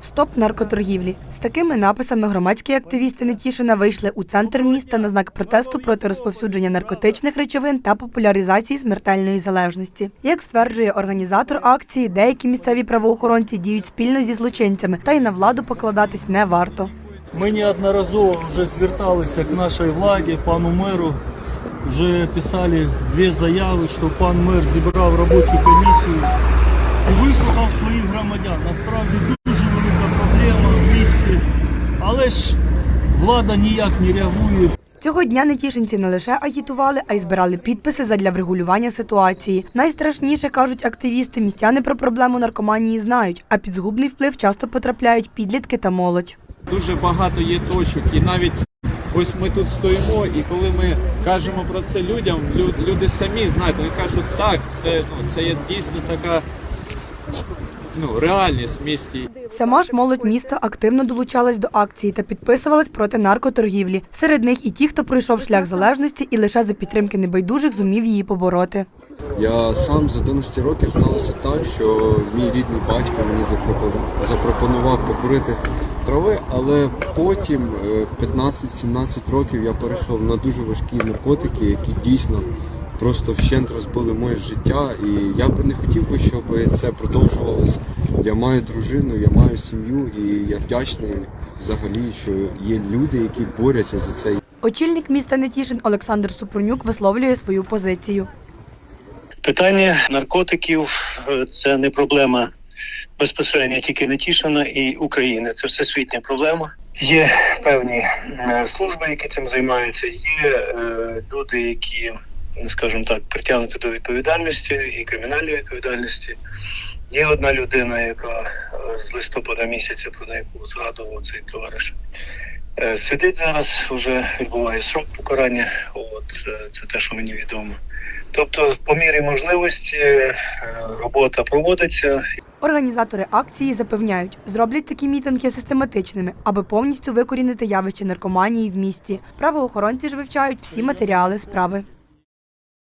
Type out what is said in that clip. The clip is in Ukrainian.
Стоп наркоторгівлі. З такими написами громадські активісти Нетішина вийшли у центр міста на знак протесту проти розповсюдження наркотичних речовин та популяризації смертельної залежності. Як стверджує організатор акції, деякі місцеві правоохоронці діють спільно зі злочинцями, та й на владу покладатись не варто. Ми неодноразово вже зверталися к нашій владі, пану меру. Вже писали дві заяви, що пан мер зібрав робочу комісію і вислухав своїх громадян. Насправді але ж влада ніяк не реагує. Цього дня нетішинці не лише агітували, а й збирали підписи задля врегулювання ситуації. Найстрашніше кажуть активісти, містяни про проблему наркоманії знають, а під згубний вплив часто потрапляють підлітки та молодь. Дуже багато є точок, і навіть ось ми тут стоїмо, і коли ми кажемо про це людям, люди самі знають, вони кажуть, так, це ну це є дійсно така ну реальність в місті. Сама ж молодь міста активно долучалась до акції та підписувалась проти наркоторгівлі. Серед них і ті, хто пройшов шлях залежності і лише за підтримки небайдужих зумів її побороти. Я сам з 11 років сталося так, що мій рідний батько мені запропонував, покурити трави, але потім е, в 15-17 років я перейшов на дуже важкі наркотики, які дійсно просто вщент розбили моє життя. І я би не хотів би, щоб це продовжувалось. Я маю дружину, я маю сім'ю, і я вдячний взагалі, що є люди, які борються за це. Очільник міста Нетішин Олександр Супрунюк висловлює свою позицію. Питання наркотиків е, це не проблема безпосередньо тільки Нетішина і України. Це всесвітня проблема. Є певні е, служби, які цим займаються. Є е, люди, які, скажімо так, притягнуті до відповідальності і кримінальної відповідальності. Є одна людина, яка е, з листопада місяця, про яку згадував цей товариш. е, Сидить зараз, вже відбуває срок покарання. От е, це те, що мені відомо. Тобто, по мірі можливості робота проводиться. Організатори акції запевняють, зроблять такі мітинги систематичними, аби повністю викорінити явище наркоманії в місті. Правоохоронці ж вивчають всі матеріали справи.